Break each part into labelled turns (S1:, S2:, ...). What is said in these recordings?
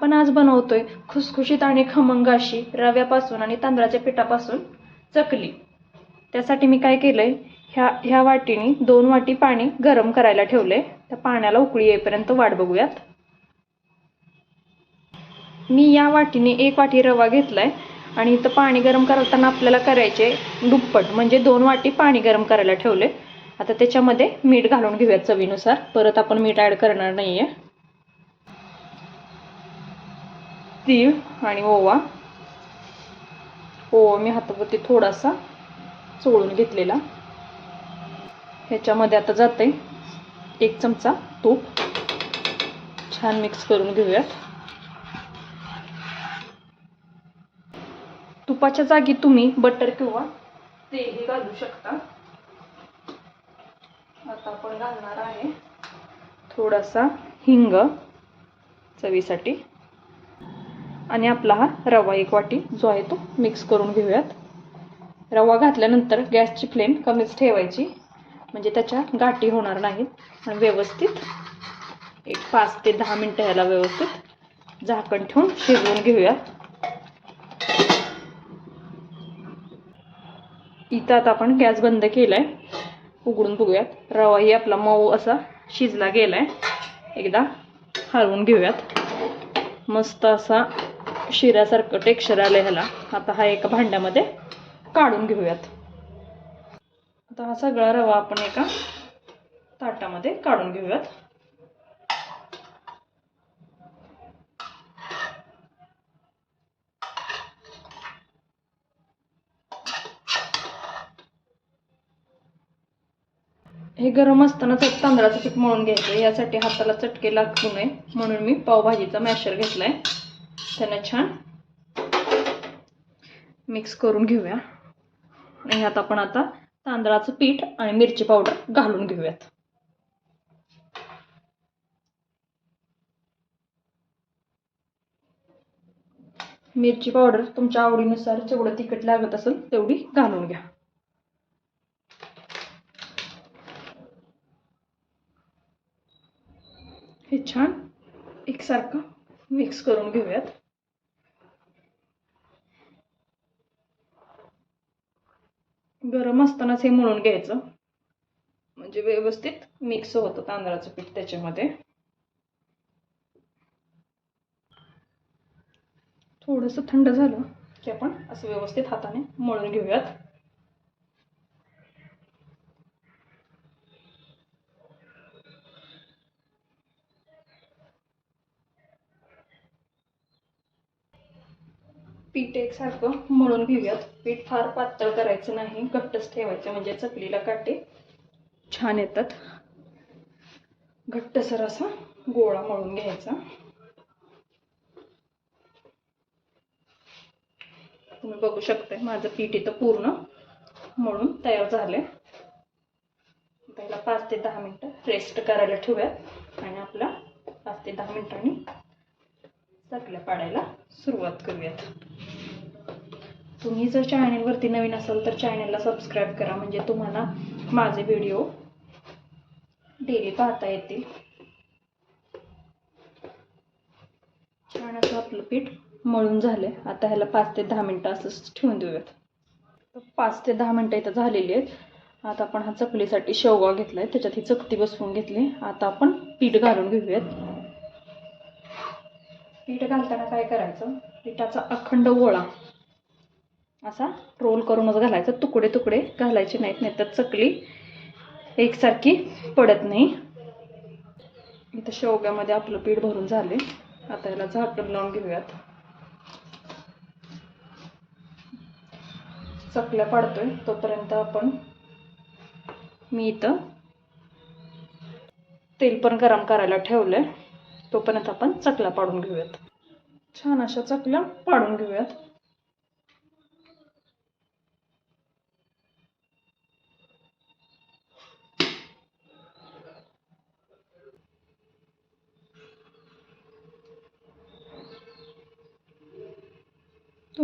S1: आपण आज बनवतोय खुसखुशीत आणि खमंग अशी रव्यापासून आणि तांदळाच्या पिठापासून चकली. त्यासाठी मी काय केलंय ह्या ह्या वाटीने दोन वाटी पाणी गरम करायला ठेवले त्या पाण्याला उकळी येईपर्यंत वाट बघूयात. मी या वाटीने एक वाटी रवा घेतलाय आणि इथं पाणी गरम करताना आपल्याला करायचे दुप्पट म्हणजे दोन वाटी पाणी गरम करायला ठेवले आता त्याच्यामध्ये मीठ घालून घेऊयात चवीनुसार. परत आपण मीठ ॲड करणार नाहीये. तीळ आणि ओवा. ओवा मी हातावरती थोडासा चोळून घेतलेला. ह्याच्यामध्ये आता जाते एक चमचा तूप. छान मिक्स करून घेऊयात. तुपाच्या जागी तुम्ही बटर किंवा तेलही घालू शकता. आता आपण घालणार आहे थोडासा हिंग चवीसाठी. आणि आपला हा रवा एक वाटी जो आहे तो मिक्स करून घेऊयात. रवा घातल्यानंतर गॅसची फ्लेम कमीच ठेवायची. म्हणजे त्याच्या गाठी होणार नाहीत. आणि व्यवस्थित एक पाच ते दहा मिनटं ह्याला व्यवस्थित झाकण ठेवून शिजवून घेऊयात. इथं आता आपण गॅस बंद केलाय. उघडून बघूयात. रवाही आपला मऊ असा शिजला गेलाय. एकदा हलवून घेऊयात. मस्त असा शिऱ्यासारखं टेक्स्चर आलं ह्याला. आता हा एका भांड्यामध्ये काढून घेऊयात. आता हा सगळा रवा आपण एका ताटामध्ये काढून घेऊयात. हे गरम असतानाच एक तांदळाचं पीठ मळून घ्यायचं यासाठी हाताला चटके लागू नये. म्हणून मी पावभाजीचा मॅशर घेतलाय. त्यांना छान मिक्स करून घेऊया. आणि ह्यात आपण आता तांदळाचं पीठ आणि मिरची पावडर घालून घेऊयात. मिरची पावडर तुमच्या आवडीनुसार जेवढं तिखट लागत असेल तेवढी घालून घ्या. हे छान एकसारखं मिक्स करून घेऊयात. गरम असतानाच हे मळून घ्यायचं. म्हणजे व्यवस्थित मिक्स होतं तांदळाचं पीठ त्याच्यामध्ये. थोडंसं थंड झालं की आपण असं व्यवस्थित हाताने मळून घेऊयात. पीठ एकसारखं मळून घेऊयात. पीठ फार पातळ करायचं नाही घट्टच ठेवायचं म्हणजे चकलीला काटे छान येतात. घट्टसर असा गोळा मळून घ्यायचा. तुम्ही बघू शकताय माझं पीठ इथं पूर्ण मळून तयार झालंय. पहिला पाच ते दहा मिनटं रेस्ट करायला ठेवूयात आणि आपला पाच ते दहा मिनिटांनी चकल्या पाडायला सुरुवात करूयात. तुम्ही जर चॅनेलवरती नवीन असाल तर चॅनेलला सबस्क्राईब करा. म्हणजे तुम्हाला माझे व्हिडिओ डेली पाहता येतील. छान असं आपलं पीठ मळून झालंय. आता ह्याला पाच ते दहा मिनटं असंच ठेवून देऊयात. पाच ते दहा मिनटं इथं झालेली आहेत. आता आपण हा चकलीसाठी शेवगा घेतलाय. त्याच्यात ही चकती बसवून घेतली. आता आपण पीठ घालून घेऊयात. पीठ घालताना काय करायचं? पिठाचा अखंड गोळा असा रोल करूनच घालायचा. तुकडे तुकडे घालायचे नाहीत नाही तर चकली एकसारखी पडत नाही. इथं शेवग्यामध्ये आपलं पीठ भरून झाले. आता याला झाकण लावून घेऊयात. चकल्या पाडतोय तोपर्यंत आपण मी इथं तेल पण गरम करायला ठेवलंय. तोपर्यंत आपण चकल्या पाडून घेऊयात. छान अशा चकल्या पाडून घेऊयात.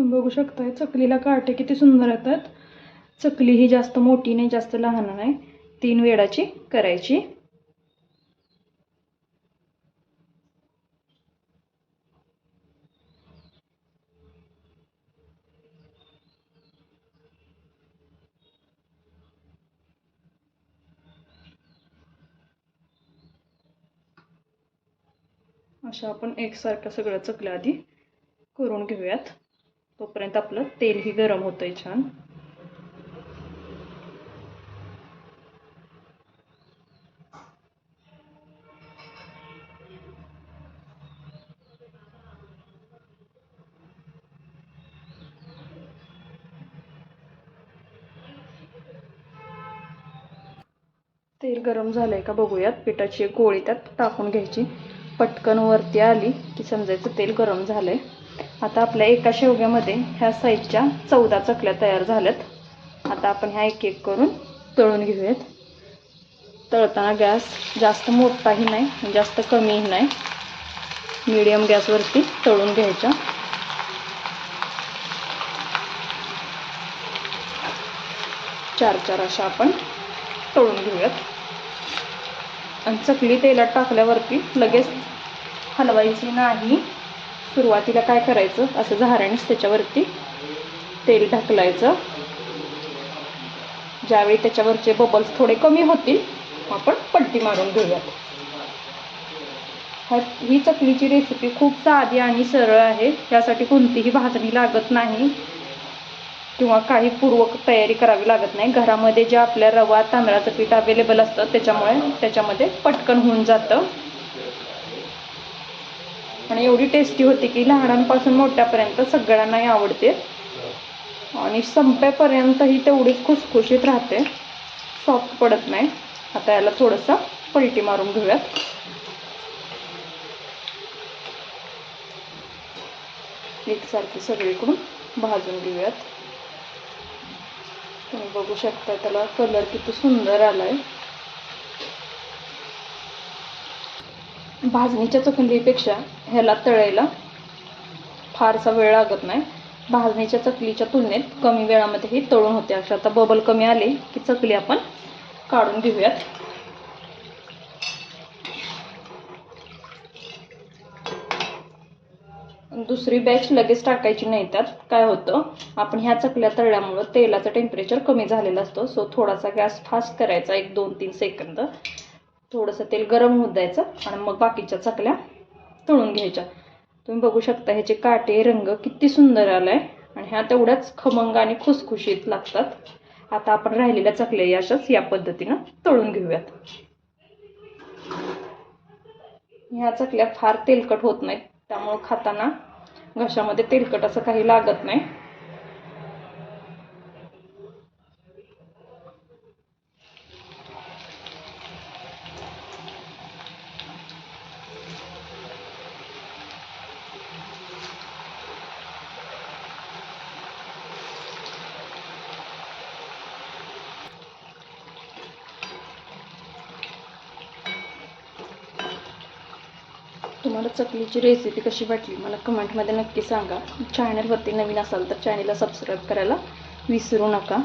S1: बघू शकताय चकलीला काटे किती सुंदर येतात. चकली ही जास्त मोठी नाही जास्त लहान नाही. तीन वेळाची करायची. अशा आपण एकसारख्या सगळ्या चकल्या आधी करून घेऊयात. तोपर्यंत आपलं तेलही गरम होतंय छान. तेल गरम झालंय का बघूयात. पिठाची एक गोळी त्यात टाकून घ्यायची. पटकन वरती आली की समजायचं तेल गरम झालंय. आता आपल्या एका शेवग्यामध्ये ह्या साईजच्या चौदा चकल्या तयार झाल्यात. आता आपण ह्या एक एक करून तळून घेऊयात. तळताना गॅस जास्त मोठाही नाही जास्त कमीही नाही. मीडियम गॅसवरती तळून घ्यायच्या चार चार अशा आपण तळून घेऊयात. आणि चकली तेलात टाकल्यावरती लगेच हलवायची नाही. सुरुवातीला काय करायचं? असं झाऱ्यानेच त्याच्यावरती तेल ढकलायचं. ज्यावेळी त्याच्यावरचे बबल्स थोडे कमी होतील आपण पट्टी मारून घेऊयात. हा ही चकलीची रेसिपी खूप साधी आणि सरळ आहे. यासाठी कोणतीही भाजणी लागत नाही. किंवा काही पूर्व तयारी करावी लागत नाही. घरामध्ये जे आपल्या रवा तांदळाचं पीठ अवेलेबल असतं त्याच्यामुळे त्याच्यामध्ये पटकन होऊन जातं. आणि एवढी टेस्टी होती की लहानांपासून मोठ्यापर्यंत सगळ्यांनाही आवडते. आणि संपेपर्यंत ही तेवढीच खुसखुशीत राहते. सॉफ्ट पडत नाही. आता याला थोडंसं पलटी मारून घेऊयात. एकसारखी सगळीकडून भाजून घेऊयात. तुम्ही बघू शकता त्याला कलर किती सुंदर आलाय. भाजणीच्या चकलीपेक्षा ह्याला तळायला फारसा वेळ लागत नाही. भाजणीच्या चकलीच्या तुलनेत कमी वेळामध्ये ही तळून होते. अशा आता बबल कमी आले की चकली आपण काढून घेऊयात. दुसरी बॅच लगेच टाकायची नाही त्यात. काय होतं? आपण ह्या चकल्या तळल्यामुळं तेलाचं टेम्परेचर कमी झालेलं असतं. सो थोडासा गॅस फास्ट करायचा एक दोन तीन सेकंद थोडंसं तेल गरम होत द्यायचं आणि मग बाकीच्या चकल्या तळून घ्यायच्या. तुम्ही बघू शकता ह्याचे काटे रंग किती सुंदर आलाय. आणि ह्या तेवढ्याच खमंग आणि खुसखुशीत लागतात. आता आपण राहिलेल्या चकल्या अशाच या पद्धतीनं तळून घेऊयात. ह्या चकल्या फार तेलकट होत नाहीत. त्यामुळं खाताना घशामध्ये तेलकट असं काही लागत नाही. तुम्हाला चकलीची रेसिपी कशी वाटली मला कमेंटमध्ये नक्की सांगा. चॅनलवरती नवीन असाल तर चॅनलला सबस्क्राईब करायला विसरू नका.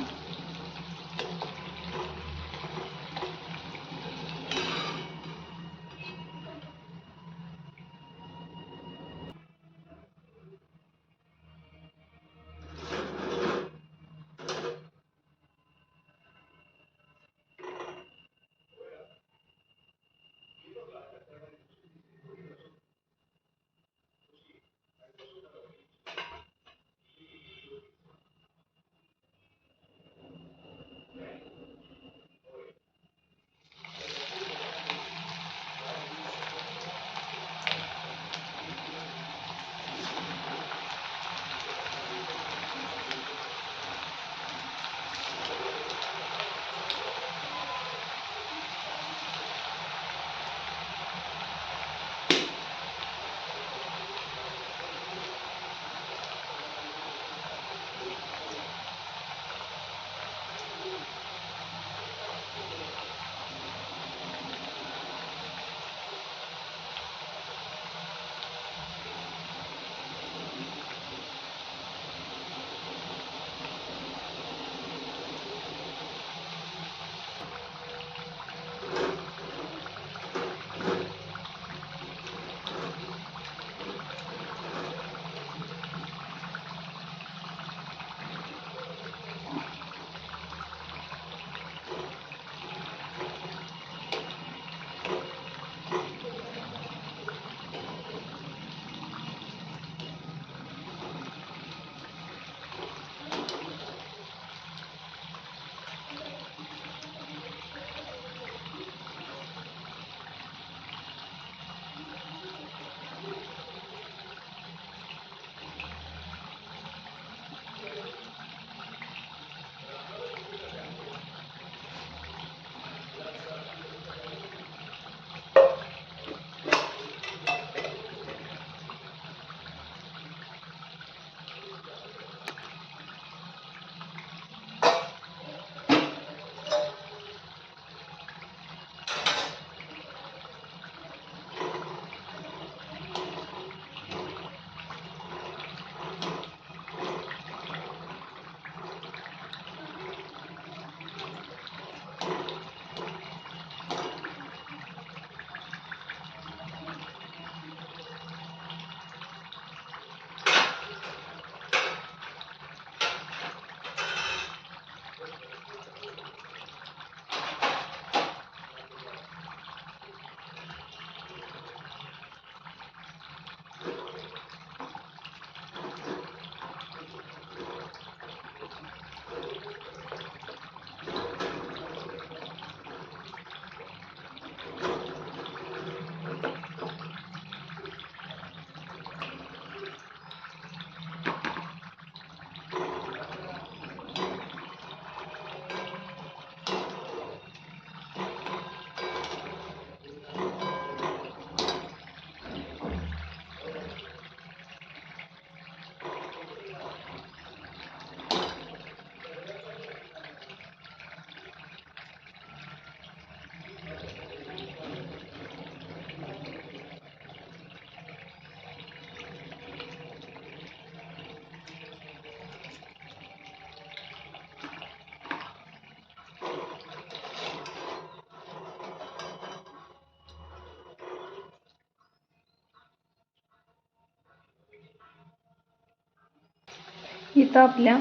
S1: इथं आपल्या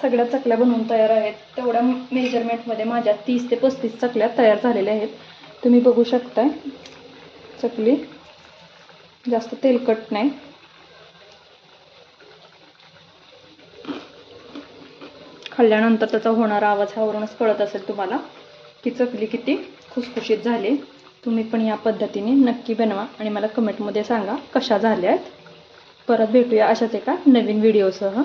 S1: सगळ्या चकल्या बनवून तयार आहेत. तेवढ्या मेजरमेंटमध्ये माझ्या तीस ते पस्तीस चकल्या तयार झालेल्या आहेत. तुम्ही बघू शकताय. चकली जास्त तेलकट नाही. खाल्ल्यानंतर त्याचा होणारा आवाज ह्यावरूनच कळत असेल तुम्हाला की चकली किती खुसखुशीत झाली. तुम्ही पण या पद्धतीने नक्की बनवा आणि मला कमेंटमध्ये सांगा कशा झाल्या आहेत. परत भेटूया अशाच एका नवीन व्हिडिओसह